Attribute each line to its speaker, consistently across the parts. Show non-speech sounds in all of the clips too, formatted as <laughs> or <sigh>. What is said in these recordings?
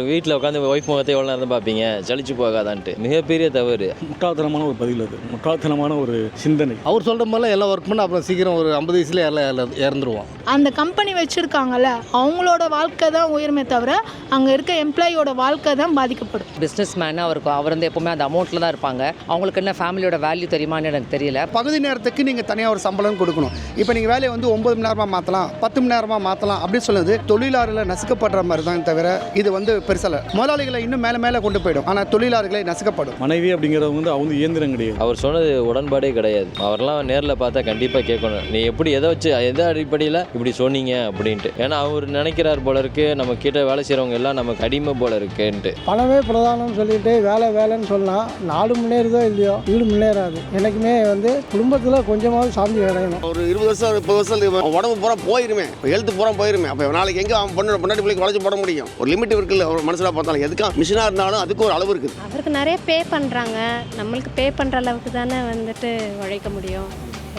Speaker 1: வீட்டில் உட்காந்து ஒய்ஃப் முகத்தை எவ்வளோ நேரம் பார்ப்பீங்க? சலிச்சு போகாதான்ட்டு. மிகப்பெரிய தவறு.
Speaker 2: முட்டாள்தனமான ஒரு பதில் அது. முட்டாள்தனமான ஒரு சிந்தனை.
Speaker 3: அவர் சொல்கிற மாதிரிலாம் எல்லாம் ஒர்க் பண்ண அப்புறம் சீக்கிரம் ஒரு ஐம்பது வயசுல எல்லாம் இறந்துருவான்.
Speaker 4: அந்த கம்பெனி வச்சுருக்காங்கல்ல அவங்களோட வாழ்க்கை தான் உயருமே தவிர அங்கே இருக்க எம்ப்ளாயியோட வாழ்க்கை தான் பாதிக்கப்படும்.
Speaker 5: பிஸ்னஸ் மேன் அவருக்கு அவர் வந்து எப்போவுமே அந்த அமௌண்ட்டில் தான் இருப்பாங்க. அவங்களுக்கு என்ன ஃபேமிலியோட வேல்யூ தெரியுமான்னு எனக்கு தெரியல.
Speaker 6: பகுதி நேரத்துக்கு நீங்கள் தனியாக ஒரு சம்பளம் கொடுக்கணும். இப்போ நீங்கள் வேலையை வந்து ஒன்பது மணி நேரமாக மாற்றலாம் பத்து மணி நேரமாக மாற்றலாம் அப்படின்னு சொல்லுது. தொழிலாளர்களை நசுக்கப்படுற மாதிரி தான் தவிர இது வந்து பெருசல்ல முதலாளிகளை இன்னும் மேலே மேலே கொண்டு போயிடும். ஆனால் தொழிலாளர்களை நசுக்கப்படும்.
Speaker 2: மனைவி அப்படிங்கிறவங்க வந்து அவங்க இயந்திரம் கிடையாது
Speaker 1: அவர் சொன்னது உடன்பாடே கிடையாது. அவரெல்லாம் நேரில் பார்த்தா கண்டிப்பாக கேட்கணும். நீ எப்படி எதை வச்சு எதை அடிப்படையில் இப்படி சொன்னீங்க அப்படின்ட்டு. ஏன்னா அவர் நினைக்கிறார் போல இருக்கு. நம்ம கிட்ட வேலை செய்கிறவங்க எல்லாம் நமக்கு அடிமை போல இருக்குன்ட்டு.
Speaker 7: பணமே பிரதானம்னு சொல்லிட்டு வேலை வேலைன்னு சொல்லலாம் நாடு முன்னேறுதோ இல்லையோ வீடு முன்னேறாது. எனக்குமே வந்து குடும்பத்தில் கொஞ்சமாவது சாந்தி அடையணும்.
Speaker 8: ஒரு இருபது வருஷம் முப்பது வருஷம் உடம்பு பூரா போயிருமே. ஹெல்த் பூரா போயிருமே. அப்போ நாளைக்கு எங்கே அவன் பொண்ணு பொண்ணாடி பிள்ளைக்கு உழைச்சி போட முடியும்? ஒரு லிமிட் இருக்குல்ல ஒரு மனுஷனாக பார்த்தாலும் எதுக்கா மிஷினாக இருந்தாலும் அதுக்கு ஒரு அளவு இருக்குது.
Speaker 9: அவருக்கு நிறைய பே பண்ணுறாங்க நம்மளுக்கு பே பண்ணுற அளவுக்கு தானே வந்துட்டு உழைக்க முடியும்.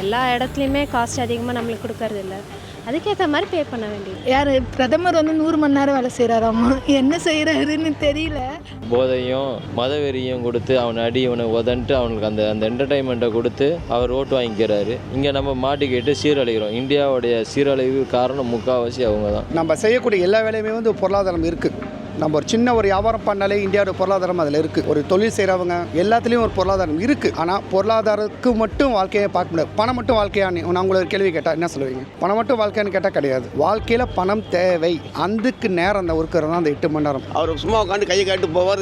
Speaker 9: எல்லா இடத்துலையுமே காஸ்ட் அதிகமாக நம்மளுக்கு கொடுக்கறது இல்ல. அதுக்கேற்ற மாதிரி பே பண்ண வேண்டியது.
Speaker 4: யார்? பிரதமர் வந்து நூறு மணி நேரம் வேலை செய்கிறாராமா என்ன செய்கிறாருன்னு தெரியல.
Speaker 1: போதையும் மதவெறியும் கொடுத்து அவனை அடி இவனை உதன்ட்டு அவனுக்கு அந்த அந்த என்டர்டைன்மெண்ட்டை கொடுத்து அவர் ஓட்டு வாங்கிக்கிறாரு. இங்கே நம்ம மாட்டிக்கிட்டு சீரழிகிறோம். இந்தியாவுடைய சீரழிவு காரணம் முக்கால்வாசி அவங்க தான்
Speaker 6: நம்ம செய்யக்கூடிய எல்லா வேலையுமே வந்து பொருளாதாரம் இருக்குது நம்ம ஒரு சின்ன ஒரு வியாபாரம் பண்ணாலே இந்தியாவோட பொருளாதாரம் அதில் இருக்குது ஒரு தொழில் செய்கிறவங்க எல்லாத்துலேயும் ஒரு பொருளாதாரம் இருக்குது ஆனால் பொருளாதாரத்துக்கு மட்டும் வாழ்க்கையை பார்க்க முடியாது. பணம் மட்டும் வாழ்க்கையானு நான் உங்களை ஒரு கேள்வி கேட்டால் என்ன சொல்லுவீங்க? பணம் மட்டும் வாழ்க்கையான்னு கேட்டால் கிடையாது. வாழ்க்கையில் பணம் தேவை. அதுக்கு நேரம் அந்த ஒர்க்கர் தான் அந்த எட்டு மணி நேரம்.
Speaker 8: அவர் சும்மா உட்காந்து கையை காட்டு போவார்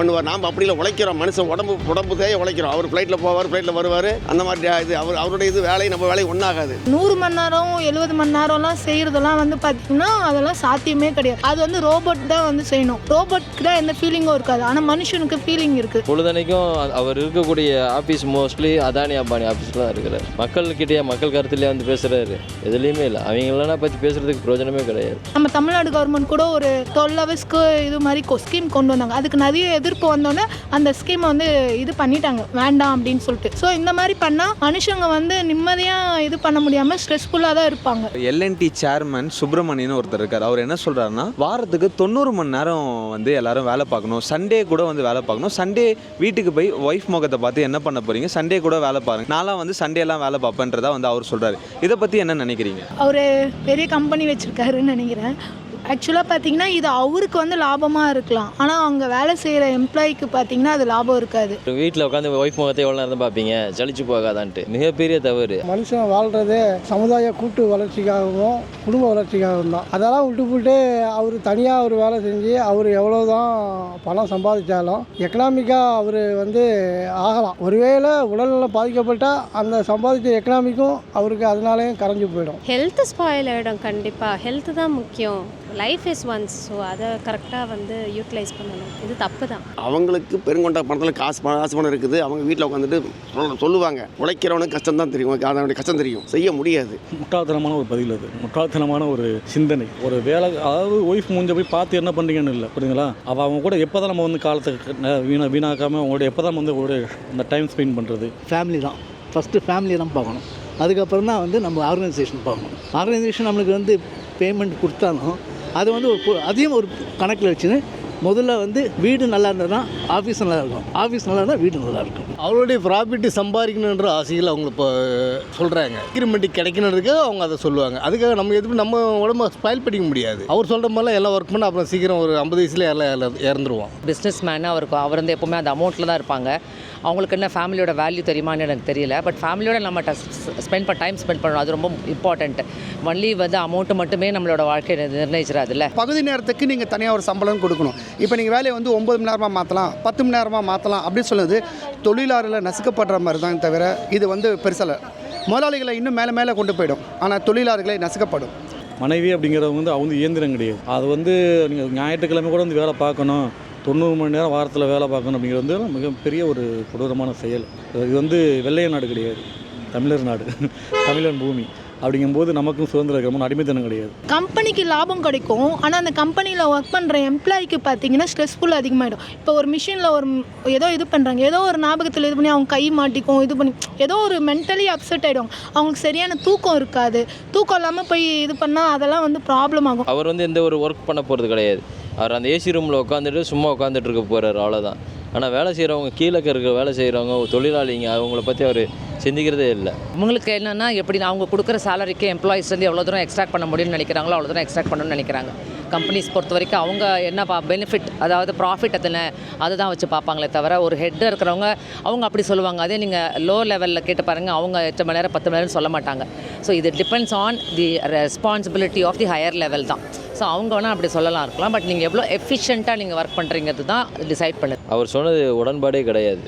Speaker 8: பண்ணுவார். நாம் அப்படி இல்லை உழைக்கிறோம். மனுஷன் உடம்பு உடம்பு தேய உழைக்கிறோம். அவர் ஃப்ளைட்டில் போவார் ஃப்ளைட்டில் வருவார். அந்த மாதிரி இது அவர் அவருடைய இது வேலை நம்ம வேலை ஒன்றாகாது
Speaker 4: நூறு மணி நேரம் எழுபது மணி நேரம்லாம் செய்கிறதெல்லாம் வந்து பார்த்திங்கன்னா அதெல்லாம் சாத்தியமே கிடையாது. அது வந்து ரோபோட் தான் வந்து செய்யணும். ரோபோட்க்கு தான் எந்த ஃபீலிங்கும் இருக்காது. ஆனால் மனுஷனுக்கு ஃபீலிங் இருக்குது
Speaker 1: பொழுதனைக்கும் அவர் இருக்கக்கூடிய ஆஃபீஸ் மோஸ்ட்லி அதானி அம்பானி ஆஃபீஸில் தான் இருக்கிறார். மக்கள்கிட்டயே மக்கள் கருத்துலேயே வந்து பேசுகிறாரு எதுலேயுமே இல்லை. அவங்களெல்லாம் பற்றி பேசுகிறதுக்கு பிரயோஜனமே கிடையாது.
Speaker 4: நம்ம தமிழ்நாடு கவர்மெண்ட் கூட ஒரு டுவெல் ஹவர்ஸ்க்கு இது மாதிரி ஸ்கீம் கொண்டு வந்தாங்க. அதுக்கு நிறைய எதிர்ப்பு வந்தோடனே அந்த ஸ்கீமை வந்து இது பண்ணிட்டாங்க. வேண்டாம் அப்படின்னு சொல்லிட்டு. ஸோ இந்த மாதிரி பண்ணால் மனுஷங்க வந்து நிம்மதியாக இது பண்ண முடியாமல் ஸ்ட்ரெஸ்ஃபுல்லாக தான் இருப்பாங்க.
Speaker 10: எல்என்டி சேர்மன் சுப்பிரமணியன் ஒருத்தர் இருக்கார். அவர் என்ன சொல்றாருன்னா வாரத்துக்கு தொண்ணூறு மணி நேரம் வந்து எல்லாரும் வேலை பார்க்கணும். சண்டே கூட வந்து வேலை பார்க்கணும். சண்டே வீட்டுக்கு போய் ஒய்ஃப் முகத்தை பார்த்து என்ன பண்ண போறீங்க? சண்டே கூட வேலை பாருங்க. நான்லாம் வந்து சண்டே எல்லாம் வேலை பார்ப்பேன்றதா வந்து அவர் சொல்றாரு. இதை பத்தி என்ன நினைக்கிறீங்க?
Speaker 4: அவர் பெரிய கம்பெனி வச்சுருக்காருன்னு நினைக்கிறேன். ஆக்சுவலாக பார்த்தீங்கன்னா இது அவருக்கு வந்து லாபமாக இருக்கலாம். ஆனால் அவங்க வேலை செய்கிற எம்ப்ளாய்க்கு பார்த்தீங்கன்னா அது லாபம் இருக்காது.
Speaker 1: வீட்டில் உட்காந்து ஒய்ஃப் முகத்தை எவ்வளோ நேரம் பார்ப்பீங்க சலிச்சு போகாதான்ட்டு. மிகப்பெரிய தவறு.
Speaker 7: மனுஷன் வாழ்கிறதே சமுதாய கூட்டு வளர்ச்சிக்காகவும் குடும்ப வளர்ச்சிக்காகவும் தான். அதெல்லாம் விட்டு போட்டு அவர் தனியாக ஒரு வேலை செஞ்சு அவர் எவ்வளோ தான் பணம் சம்பாதிச்சாலும் எக்கனாமிக்காக அவர் வந்து ஆகலாம். ஒருவேளை உடல்நலம் பாதிக்கப்பட்டால் அந்த சம்பாதிச்ச எக்கனாமிக்கும் அவருக்கு அதனாலேயும் கரைஞ்சு போயிடும்.
Speaker 9: ஹெல்த் ஸ்பாயில் ஆகிடும் கண்டிப்பாக ஹெல்த் தான் முக்கியம். லைஃப் இஸ் ஒன்ஸ் ஸோ அதை கரெக்டாக வந்து யூட்டிலைஸ் பண்ணணும். இது தப்பு தான்.
Speaker 8: அவங்களுக்கு பெருங்கொண்ட பணத்தில் காசு பணம் காசு பணம் இருக்குது. அவங்க வீட்டில் உட்காந்துட்டு சொல்ல- சொல்லுவாங்க. உழைக்கிறவனுக்கு கஷ்டம் தான் தெரியும் அதனுடைய கஷ்டம் தெரியும். செய்ய முடியாது.
Speaker 2: முட்டாள்தனமான ஒரு பதில் அது. முட்டாள்தனமான ஒரு சிந்தனை. ஒரு வேலை அதாவது ஒய்ஃப் மூஞ்ச போய் பார்த்து என்ன பண்ணுறீங்கன்னு இல்லை புரியுங்களா அவள் அவங்க கூட எப்போ தான் நம்ம வந்து காலத்தை ந- வீணா வீணாக்காமல் அவங்களோட எப்போ தான் வந்து அவங்களோட அந்த டைம் ஸ்பெண்ட் பண்ணுறது
Speaker 7: ஃபேமிலி தான். ஃபஸ்ட்டு ஃபேமிலியை தான் பார்க்கணும். அதுக்கப்புறம் தான் வந்து நம்ம ஆர்கனைசேஷன் பார்க்கணும். ஆர்கனைசேஷன் நம்மளுக்கு வந்து பேமெண்ட் கொடுத்தாலும் அது வந்து ஒரு அதையும் ஒரு கணக்கில் வச்சுன்னு முதல்ல வந்து வீடு நல்லா இருந்தால் தான் ஆஃபீஸ் நல்லா இருக்கும். ஆஃபீஸ் நல்லா இருந்தால் வீடு நல்லா இருக்கும்.
Speaker 3: அவருடைய ப்ராஃபிட் சம்பாதிக்கணுன்ற ஆசைகள் அவங்க இப்போ சொல்கிறாங்க இன்க்ரிமெண்ட் கிடைக்கணுன்றதுக்கு அவங்க அதை சொல்லுவாங்க. அதுக்காக நம்ம எதுவும் நம்ம உடம்ப ஸ்பாயில் பண்ணிக்க முடியாது. அவர் சொல்கிற மாதிரிலாம் எல்லாம் ஒர்க் பண்ண அப்புறம் சீக்கிரம் ஒரு ஐம்பது வயசுல எல்லாம் எல்லாம் இறந்துருவான்
Speaker 5: பிஸ்னஸ் மேன் அவருக்கு அவர் வந்து எப்போவுமே அந்த அமௌண்ட்டில் தான் இருப்பாங்க. அவங்களுக்கு என்ன ஃபேமிலியோட வேல்யூ தெரியுமான்னு எனக்கு தெரியல. பட் ஃபேமிலியோட நம்ம ஸ்பெண்ட் பண்ண டைம் ஸ்பெண்ட் பண்ணணும். அது ரொம்ப இம்பார்ட்டண்ட் ஒன்லி வந்து அமௌண்ட்டு மட்டுமே நம்மளோட வாழ்க்கையை நிர்ணயிச்சிடாதுல்ல?
Speaker 6: பகுதி நேரத்துக்கு நீங்கள் தனியாக ஒரு சம்பளம் கொடுக்கணும். இப்போ நீங்கள் வேலையை வந்து ஒம்பது மணி நேரமாக மாற்றலாம் பத்து மணி நேரமாக மாற்றலாம் அப்படின்னு சொல்லுது தொழிலாளர்களை நசுக்கப்படுற மாதிரி தான் தவிர இது வந்து பெருசல்ல. முதலாளிகளை இன்னும் மேலே மேலே கொண்டு போயிடும். ஆனால் தொழிலாளர்களை நசுக்கப்படும்.
Speaker 2: மனைவி அப்படிங்கிறவங்க வந்து அவங்க இயந்திரம் கிடையாது. அது வந்து நீங்கள் ஞாயிற்றுக்கிழமை கூட வந்து வேலை பார்க்கணும். தொண்ணூறு மணி நேரம் வாரத்தில் வேலை பார்க்கணும் அப்படிங்கிறது வந்து மிகப்பெரிய ஒரு கொடூரமான செயல். இது வந்து வெள்ளைய நாடு கிடையாது. தமிழர் நாடு. <laughs> தமிழன் பூமி. அப்படிங்கும்போது நமக்கும் சுதந்திரம் இருக்கிற அடிமைத்தனம் கிடையாது.
Speaker 4: கம்பெனிக்கு லாபம் கிடைக்கும். ஆனால் அந்த கம்பெனியில் ஒர்க் பண்ணுற எம்ப்ளாய்க்கு பார்த்தீங்கன்னா ஸ்ட்ரெஸ்ஃபுல் அதிகமாகிடும் இப்போ ஒரு மிஷினில் ஒரு ஏதோ இது பண்ணுறாங்க ஏதோ ஒரு ஞாபகத்தில் இது பண்ணி அவங்க கை மாட்டிக்கும் இது பண்ணி ஏதோ ஒரு மென்டலி அப்செட் ஆகிடும் அவங்களுக்கு சரியான தூக்கம் இருக்காது. தூக்கம் இல்லாமல் போய் இது பண்ணால் அதெல்லாம் வந்து ப்ராப்ளம் ஆகும்.
Speaker 1: அவர் வந்து எந்த ஒரு ஒர்க் பண்ண போகிறது கிடையாது. அவர் அந்த ஏசி ரூமில் உட்காந்துட்டு சும்மா உட்காந்துட்டு இருக்க போகிறாரு அவ்வளோதான் ஆனால் வேலை செய்கிறவங்க கீழே இருக்க வேலை செய்கிறவங்க தொழிலாளிங்க அவங்கள பற்றி அவர் சிந்திக்கிறதே இல்லை.
Speaker 5: உங்களுக்கு என்னென்னா எப்படி அவங்க கொடுக்குற சேலரிக்கு எம்ப்ளாயிஸ் வந்து எவ்வளோ தூரம் எக்ஸ்ட்ராக்ட் பண்ண முடியும்னு நினைக்கிறாங்களோ அவ்வளோ தூரம் எக்ஸ்ட்ராக்ட் பண்ணணும்னு நினைக்கிறாங்க. கம்பெனிஸ் பொறுத்த வரைக்கும் அவங்க என்ன பா பெனிஃபிட் அதாவது ப்ராஃபிட் எத்தனை அதுதான் வச்சு பார்ப்பாங்களே தவிர ஒரு ஹெட்டாக இருக்கிறவங்க அவங்க அப்படி சொல்லுவாங்க. அதே நீங்கள் லோ லெவலில் கேட்டு பாருங்கள் அவங்க எட்டு மணி நேரம் பத்து மணி நேரம் சொல்ல மாட்டாங்க. ஸோ இது depends on the responsibility of the higher level தான். ஸோ அவங்க வேணால் அப்படி சொல்லலாம் இருக்கலாம். பட் நீங்கள் எவ்வளோ எஃபிஷியண்ட்டாக நீங்கள் ஒர்க் பண்ணுறீங்கிறது தான் டிசைட் பண்ணுது.
Speaker 1: அவர் சொன்னது உடன்பாடே கிடையாது.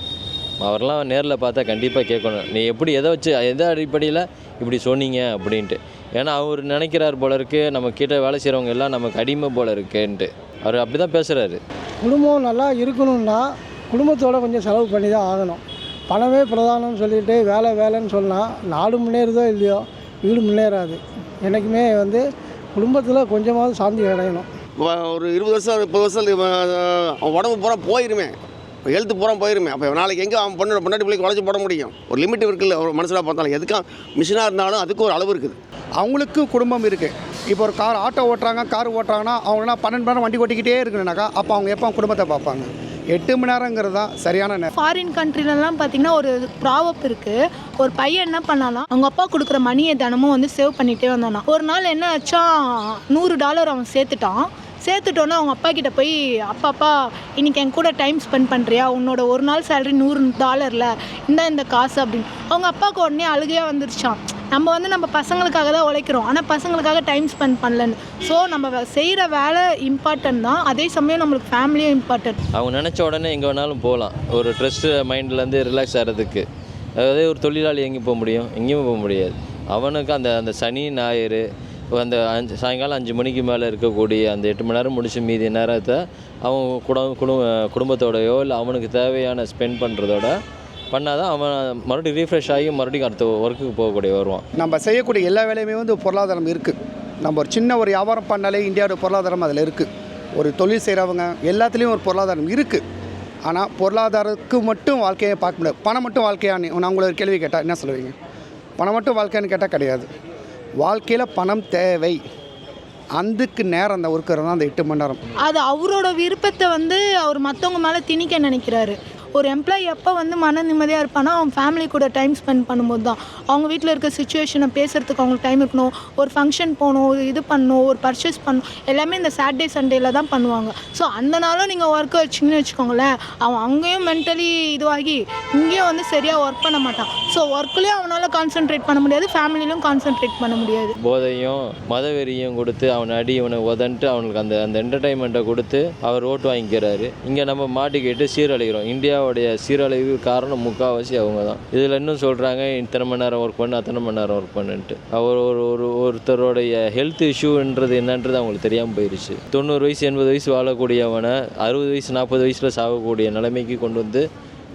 Speaker 1: அவரெல்லாம் நேரில் பார்த்தா கண்டிப்பாக கேட்கணும். நீ எப்படி எதை வச்சு எந்த அடிப்படையில் இப்படி சொன்னீங்க அப்படின்ட்டு. ஏன்னா அவர் நினைக்கிறார் போல இருக்கு. நம்ம கிட்ட வேலை செய்கிறவங்க எல்லாம் நமக்கு அடிமை போல இருக்குன்ட்டு. அவர் அப்படி தான் பேசுகிறாரு
Speaker 7: குடும்பம் நல்லா இருக்கணும்னா குடும்பத்தோட கொஞ்சம் செலவு பண்ணி தான் ஆகணும். பணமே பிரதானம்னு சொல்லிட்டு வேலை வேலைன்னு சொன்னால் நாடு முன்னேறுதோ இல்லையோ வீடு முன்னேறாது. என்றைக்குமே வந்து குடும்பத்தில் கொஞ்சமாவது சாந்தி அடையணும்.
Speaker 8: ஒரு இருபது வருஷம் முப்பது வருஷம் உடம்பு பூரா போயிருமே. ஹெல்த்து பூரா போயிருமே. அப்போ நாளைக்கு எங்கே அவன் பொண்ணு பொண்டாட்டி பிள்ளைக்கு உழைச்சி போட முடியும்? ஒரு லிமிட் இருக்குல்ல ஒரு மனுஷனாக பார்த்தாலும். எதுக்கா மிஷினாக இருந்தாலும் அதுக்கு ஒரு அளவு இருக்குது.
Speaker 6: அவங்களுக்கு குடும்பம் இருக்குது இப்போ ஒரு கார் ஆட்டோ ஓட்டுறாங்க கார் ஓட்டுறாங்கன்னா அவங்கன்னா பன்னெண்டு மணி நேரம் வண்டி ஓட்டிக்கிட்டே இருக்கணுனாக்கா அப்போ அவங்க எப்போ குடும்பத்தை பார்ப்பாங்க? எட்டு மணி நேரங்கிறது தான் சரியான நேரம்.
Speaker 4: ஃபாரின் கண்ட்ரிலலாம் பார்த்தீங்கன்னா ஒரு ப்ராவப் இருக்குது ஒரு பையன் என்ன பண்ணானா அவங்க அப்பா கொடுக்குற மணியை தினமும் வந்து சேவ் பண்ணிகிட்டே வந்தானா. ஒரு நாள் என்ன ஆச்சா நூறு டாலர் அவன் சேர்த்துட்டான். சேர்த்துட்டோன்னே அவங்க அப்பா கிட்ட போய் அப்பா அப்பா இன்னைக்கு என் கூட டைம் ஸ்பெண்ட் பண்ணுறியா உன்னோட ஒரு நாள் சேலரி நூறு டாலரில் இந்த இந்த காசு அப்படின்னு. அவங்க அப்பாவுக்கு உடனே அழுகையாக வந்துருச்சான் நம்ம வந்து நம்ம பசங்களுக்காக தான் உழைக்கிறோம். ஆனால் பசங்களுக்காக டைம் ஸ்பெண்ட் பண்ணலன்னு. ஸோ நம்ம செய்கிற வேலை இம்பார்ட்டன்ட் தான். அதே சமயம் நம்மளுக்கு ஃபேமிலியும் இம்பார்ட்டன்ட்
Speaker 1: அவங்க நினச்ச உடனே எங்கே வேணாலும் போகலாம் ஒரு ட்ரெஸ்ட்டு மைண்ட்லேருந்து ரிலாக்ஸ் ஆகிறதுக்கு அதாவது ஒரு தொழிலாளி எங்கே போக முடியும். எங்கேயும் போக முடியாது. அவனுக்கு அந்த அந்த சனி ஞாயிறு அந்த அஞ்சு சாயங்காலம் அஞ்சு மணிக்கு மேலே இருக்கக்கூடிய அந்த எட்டு மணி நேரம் முடிச்ச மீதி நேரத்தை அவன் குடும்ப குடும்ப குடும்பத்தோடையோ இல்லை அவனுக்கு தேவையான ஸ்பெண்ட் பண்ணுறதோட பண்ணாதான் அவன் மறுபடியும் ரீஃப்ரெஷ் ஆகி மறுபடியும் அடுத்த ஒர்க்குக்கு போகக்கூடிய வருவான்.
Speaker 6: நம்ம செய்யக்கூடிய எல்லா வேலையுமே வந்து பொருளாதாரம் இருக்குது நம்ம ஒரு சின்ன ஒரு வியாபாரம் பண்ணாலே இந்தியாவோட பொருளாதாரம் அதில் இருக்குது ஒரு தொழில் செய்கிறவங்க எல்லாத்துலேயும் ஒரு பொருளாதாரம் இருக்குது ஆனால் பொருளாதாரத்துக்கு மட்டும் வாழ்க்கையை பார்க்க முடியாது. பணம் மட்டும் வாழ்க்கையான்னு நான் உங்களை ஒரு கேள்வி கேட்டால் என்ன சொல்லுவீங்க? பணம் மட்டும் வாழ்க்கையான்னு கேட்டால் கிடையாது. வாழ்க்கையில் பணம் தேவை. அதுக்கு நேரம் அந்த ஒர்க்கர் தான் அந்த எட்டு மணி நேரம்.
Speaker 4: அது அவரோட விருப்பத்தை வந்து அவர் மற்றவங்க மேலே திணிக்க நினைக்கிறாரு. ஒரு எம்ப்ளாயி எப்போ வந்து மன நிம்மதியாக இருப்பானா அவன் ஃபேமிலி கூட டைம் ஸ்பெண்ட் பண்ணும்போது தான். அவங்க வீட்டில் இருக்க சுச்சுவேஷனை பேசுகிறதுக்கு அவங்களுக்கு டைம் இருக்கணும். ஒரு ஃபங்க்ஷன் போகணும் ஒரு இது பண்ணணும் ஒரு பர்ச்சேஸ் பண்ணணும். எல்லாமே இந்த சாட்டர்டே சண்டேல தான் பண்ணுவாங்க. ஸோ அந்த நாளும் நீங்கள் ஒர்க் வச்சிங்கன்னு வச்சுக்கோங்களேன் அவன் அங்கேயும் மென்டலி இதுவாகி இங்கேயும் வந்து சரியாக ஒர்க் பண்ண மாட்டான். ஸோ ஒர்க்லேயும் அவனால் கான்சென்ட்ரேட் பண்ண முடியாது ஃபேமிலியிலும் கான்சென்ட்ரேட் பண்ண முடியாது.
Speaker 1: போதையும் மதவெறியும் கொடுத்து அவனை அடி இவனை உதன்ட்டு அவனுக்கு அந்த அந்த என்டர்டைன்மெண்ட்டை கொடுத்து அவர் ஓட்டு வாங்கிக்கிறாரு. இங்கே நம்ம மாட்டிக்கிட்டு சீரழிகிறோம். இந்தியாவுடைய சீரழிவு காரணம் முக்கால்வாசி அவங்க தான் இதில் இன்னும் சொல்கிறாங்க இத்தனை மணி நேரம் ஒர்க் பண்ணு அத்தனை மணி நேரம் ஒர்க் பண்ணுன்ட்டு. அவர் ஒரு ஒரு ஒருத்தருடைய ஹெல்த் இஷ்யூன்றது என்னன்றது அவங்களுக்கு தெரியாமல் போயிடுச்சு தொண்ணூறு வயசு எண்பது வயசு வாழக்கூடியவனை அறுபது வயசு நாற்பது வயசில் சாகக்கூடிய நிலைமைக்கு கொண்டு வந்து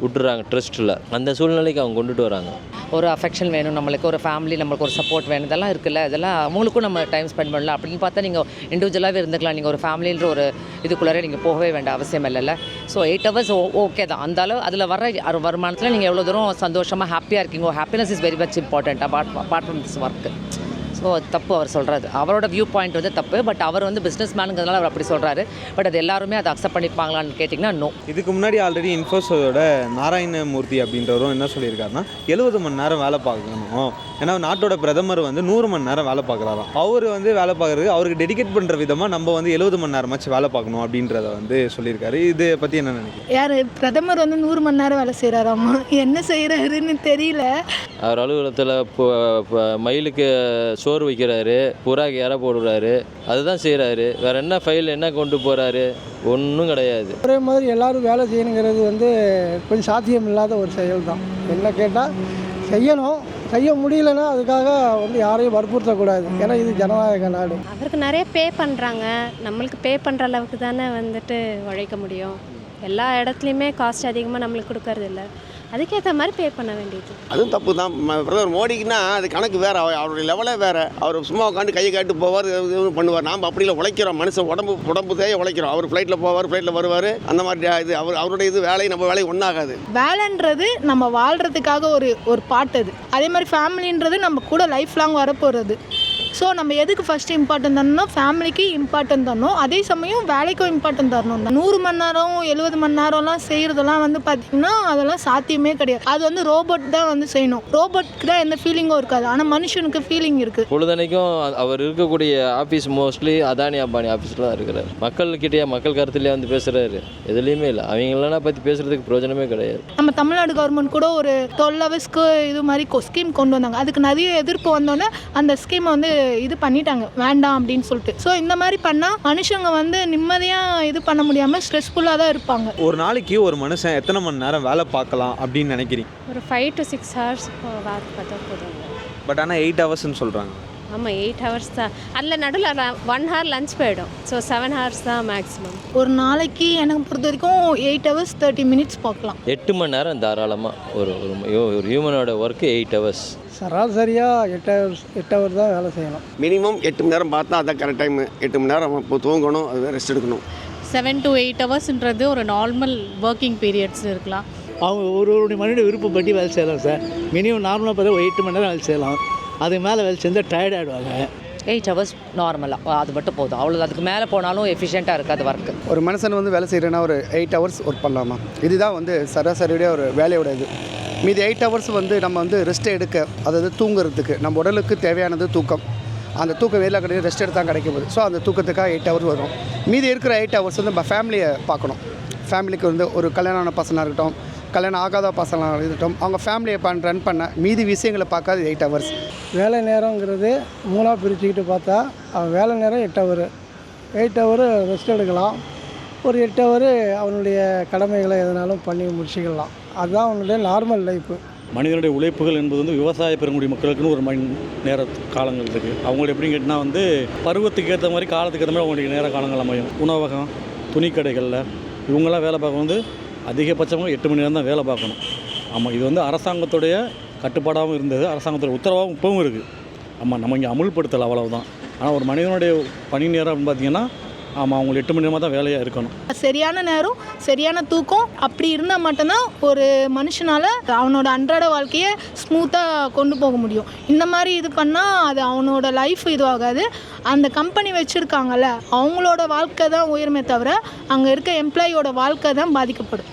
Speaker 1: விட்டுறாங்க ட்ரஸ்ட்டில் அந்த சூழ்நிலைக்கு அவங்க கொண்டுட்டு வராங்க.
Speaker 5: ஒரு அஃபெக்ஷன் வேணும் நம்மளுக்கு ஒரு ஃபேமிலி நம்மளுக்கு ஒரு சப்போர்ட் வேணும். இதெல்லாம் இருக்குல்ல இதெல்லாம் அவங்களுக்கும் நம்ம டைம் ஸ்பெண்ட் பண்ணலாம். அப்படின்னு பார்த்தா நீங்கள் இண்டிவிஜுவலாகவே இருந்துக்கலாம். நீங்கள் ஒரு ஃபேமிலின்ற ஒரு இதுக்குள்ளாரே நீங்கள் போகவே வேண்டிய அவசியம் இல்லைல்ல. ஸோ எயிட் ஹவர்ஸ் ஓகே தான். அந்த அளவு அதில் வர வருமானத்தில் நீங்கள் எவ்வளோ தூரம் சந்தோஷமாக ஹாப்பியாக இருக்கீங்க happiness is very much important apart apart from this work so தப்பு அவர் சொல்கிறது அவரோட வியூ பாயிண்ட் வந்து தப்பு பட் அவர் வந்து பிஸ்னஸ் மேனுங்கிறதுனால அவர் அப்படி சொல்கிறாரு பட் அது எல்லாருமே அதை அக்செப்ட் பண்ணிப்பாங்களான்னு கேட்டிங்கன்னா நோ
Speaker 10: இதுக்கு முன்னாடி ஆல்ரெடி இன்ஃபோஸோட நாராயணமூர்த்தி அப்படின்றவரும் என்ன சொல்லியிருக்காருன்னா எழுபது மணி நேரம் வேலை பார்க்கணும். ஏன்னா நாட்டோட பிரதமர் வந்து நூறு மணி நேரம் வேலை பார்க்குறாராம். அவர் வந்து வேலை பார்க்குறது அவருக்கு டெடிகேட் பண்ணுற விதமாக நம்ம வந்து எழுபது மணி நேரமாச்சும் வேலை பார்க்கணும் அப்படின்றத வந்து சொல்லியிருக்காரு. இதை பற்றி என்ன நினைக்கிறீங்க?
Speaker 4: யார் பிரதமர் வந்து நூறு மணி நேரம் வேலை செய்கிறாராமா என்ன செய்கிறாருன்னு தெரியல.
Speaker 1: அவர் அலுவலகத்தில் மயிலுக்கு சோறு வைக்கிறாரு புறாக்கு இற போடுறாரு அதுதான் செய்கிறாரு வேற என்ன ஃபைல் என்ன கொண்டு போகிறாரு ஒன்றும் கிடையாது.
Speaker 7: ஒரே மாதிரி எல்லாரும் வேலை செய்யணுங்கிறது வந்து கொஞ்சம் சாத்தியம் இல்லாத ஒரு செயல் தான் என்ன கேட்டால் செய்யணும் செய்ய முடியலன்னா அதுக்காக வந்து யாரையும் வற்புறுத்தக்கூடாது. ஏன்னா இது ஜனநாயக நாடு.
Speaker 9: அவருக்கு நிறைய பே பண்ணுறாங்க நம்மளுக்கு பே பண்ணுற அளவுக்கு தானே வந்துட்டு உழைக்க முடியும். எல்லா இடத்துலையுமே காஸ்ட் அதிகமாக நம்மளுக்கு கொடுக்கறது இல்ல அதுக்கேற்ற மாதிரி பே பண்ண வேண்டியது.
Speaker 8: அதுவும் தப்பு தான் பிரதமர் மோடிக்குன்னா அது கணக்கு வேறு. அவருடைய லெவலே வேறு. அவர் சும்மா உட்காந்து கையை காட்டு போவார் பண்ணுவார். நாம் அப்படி இல்லை உழைக்கிறோம். மனுஷன் உடம்பு உடம்பு தேய உழைக்கிறோம். அவர் ஃப்ளைட்டில் போவார் ஃப்ளைட்டில் வருவார். அந்த மாதிரி இது அவர் அவருடைய இது வேலை நம்ம வேலை ஒன்றாகாது
Speaker 4: வேலைன்றது நம்ம வாழ்கிறதுக்காக ஒரு ஒரு பாட்டு அது. அதே மாதிரி ஃபேமிலின்றது நம்ம கூட லைஃப் லாங் வரப்போகிறது ஸோ நம்ம எதுக்கு ஃபஸ்ட்டு இம்பார்ட்டன் தரணும்னா ஃபேமிலிக்கு இம்பார்ட்டன் தரணும். அதே சமயம் வேலைக்கும் இம்பார்ட்டன் தரணும். தான் நூறு மணி நேரம் எழுபது மணி நேரம்லாம் செய்கிறதெல்லாம் வந்து பார்த்திங்கன்னா அதெல்லாம் சாத்தியமே கிடையாது. அது வந்து ரோபோட் தான் வந்து செய்யணும். ரோபோட்க்கு தான் எந்த ஃபீலிங்கும் இருக்காது. ஆனால் மனுஷனுக்கு ஃபீலிங் இருக்குது
Speaker 1: பொழுதனைக்கும் அவர் இருக்கக்கூடிய ஆஃபீஸ் மோஸ்ட்லி அதானி அம்பானி ஆஃபீஸில் தான் இருக்கிறார். மக்கள்கிட்டயே மக்கள் கருத்துலேயே வந்து பேசுகிறாரு எதுலேயுமே இல்லை. அவங்களெல்லாம் பற்றி பேசுகிறதுக்கு பிரயோஜனமே கிடையாது.
Speaker 4: நம்ம தமிழ்நாடு கவர்மெண்ட் கூட ஒரு டுவெல் ஹவர்ஸ்க்கு இது மாதிரி ஸ்கீம் கொண்டு வந்தாங்க. அதுக்கு நிறைய எதிர்ப்பு வந்தோன்னே அந்த ஸ்கீமை வந்து இது பண்ணிட்டாங்க. வேண்டாம் அப்படின்னு சொல்லிட்டு. ஸோ இந்த மாதிரி பண்ணால் மனுஷங்க வந்து நிம்மதியாக இது பண்ண முடியாமல் ஸ்ட்ரெஸ்ஃபுல்லாக தான் இருப்பாங்க.
Speaker 10: ஒரு நாளைக்கு ஒரு மனுஷன் எத்தனை மணி நேரம் வேலை பார்க்கலாம் அப்படின்னு நினைக்கிறீங்க?
Speaker 9: ஒரு five to six hours work பார்த்தா போதும்
Speaker 10: பட் ஆனால் எயிட் ஹவர்ஸ்னு சொல்கிறாங்க
Speaker 9: ஆமாம் எயிட் ஹவர்ஸ் தான். அதில் நடுவில் ஒன் ஹவர் லஞ்ச் போயிடும். ஸோ செவன் ஹவர்ஸ் தான் மேக்ஸிமம்
Speaker 4: ஒரு நாளைக்கு எனக்கு பொறுத்த வரைக்கும் எயிட் ஹவர்ஸ் தேர்ட்டி மினிட்ஸ் பார்க்கலாம்.
Speaker 1: எட்டு மணி நேரம் தாராளமாக ஒரு ஒரு ஹியூமனோட ஒர்க்கு எயிட் ஹவர்ஸ்
Speaker 7: சராசரியாக எட்டு ஹவர்ஸ் எட்டு ஹவர் தான் வேலை செய்யணும்.
Speaker 8: மினிமம் எட்டு மணி நேரம் பார்த்தா அதான் கரெக்ட் டைம் எட்டு மணி நேரம் இப்போ தூங்கணும் அது ரெஸ்ட் எடுக்கணும்.
Speaker 11: செவன் டு எயிட் ஹவர்ஸ்ன்றது ஒரு நார்மல் ஒர்க்கிங் பீரியட்ஸ் இருக்கலாம்.
Speaker 3: அவங்க ஒரு ஒரு மணியோட விருப்பப்பட்டு வேலை செய்யலாம் சார். மினிமம் நார்மலாக பார்த்தா ஒரு எட்டு மணி நேரம் வேலை செய்யலாம். அதுக்கு மேலே வேலை செஞ்சால் டயர்ட் ஆகிடுவாங்க
Speaker 5: எயிட் ஹவர்ஸ் நார்மலாக அது மட்டும் போதும். அவ்வளோ அதுக்கு மேலே போனாலும் எஃபிஷியண்ட்டாக இருக்காது ஒர்க்கு
Speaker 6: ஒரு மனுஷன் வந்து வேலை செய்கிறேன்னா ஒரு எயிட் ஹவர்ஸ் ஒர்க் பண்ணலாமா? இதுதான் வந்து சராசரியுடைய ஒரு வேலையோட இது. மீதி எயிட் ஹவர்ஸ் வந்து நம்ம வந்து ரெஸ்ட் எடுக்க அதாவது தூங்குறதுக்கு நம்ம உடலுக்கு தேவையானது தூக்கம். அந்த தூக்கம் வேலை கிடையாது ரெஸ்ட் எடுத்தால் கிடைக்கும் போது ஸோ அந்த தூக்கத்துக்காக எயிட் ஹவர்ஸ் வரும். மீதி இருக்கிற எயிட் ஹவர்ஸ் வந்து நம்ம ஃபேமிலியை பார்க்கணும். ஃபேமிலிக்கு வந்து ஒரு கல்யாணம் ஆன பசங்களாக இருக்கட்டும் கல்யாணம் ஆகாத பசங்களாக இருக்கட்டும் அவங்க ஃபேமிலியை பண் ரன் பண்ண மீதி விஷயங்களை பார்க்காது எயிட் ஹவர்ஸ்
Speaker 7: வேலை நேரங்கிறது மூணாக பிரிச்சுக்கிட்டு பார்த்தா அவன் வேலை நேரம் எட்டு ஹவர் எயிட் ஹவர் ரெஸ்ட் எடுக்கலாம். ஒரு எட்டு ஹவர் அவனுடைய கடமைகளை எதனாலும் பண்ணி முடிச்சுக்கலாம். அதுதான் அவனுடைய நார்மல் லைஃப்பு
Speaker 2: மனிதனுடைய உழைப்புகள் என்பது வந்து விவசாய பெருங்குடி மக்களுக்குன்னு ஒரு மணி நேர காலங்கள் இருக்குது அவங்களோட எப்படின்னு கேட்டால் வந்து பருவத்துக்கு ஏற்ற மாதிரி காலத்துக்கு ஏற்ற மாதிரி அவங்களுடைய நேர காலங்கள் அமையும். உணவகம் துணிக்கடைகளில் இவங்கெல்லாம் வேலை பார்க்க வந்து அதிகபட்சமாக எட்டு மணி நேரம் தான் வேலை பார்க்கணும். ஆமாம் இது வந்து அரசாங்கத்துடைய கட்டுப்பாடாகவும் இருந்தது. அரசாங்கத்துடைய உத்தரவாகவும் இப்போவும் இருக்குது ஆமாம் நம்ம இங்கே அமுல்படுத்தலை அவ்வளவுதான். ஆனால் ஒரு மனிதனுடைய பணி நேரம் அப்படின்னு பார்த்தீங்கன்னா ஆமாம் அவங்க எட்டு மணி நேரமாக தான் வேலையாக இருக்கணும்.
Speaker 4: சரியான நேரம் சரியான தூக்கம் அப்படி இருந்தால் மட்டும்தான் ஒரு மனுஷனால் அவனோட அன்றாட வாழ்க்கையை ஸ்மூத்தாக கொண்டு போக முடியும். இந்த மாதிரி இது பண்ணால் அது அவனோட லைஃப் இதுவாகாது. அந்த கம்பெனி வச்சுருக்காங்கல்ல அவங்களோட வாழ்க்கை தான் உயருமே தவிர அங்கே இருக்க எம்ப்ளாயியோட வாழ்க்கை தான் பாதிக்கப்படும்.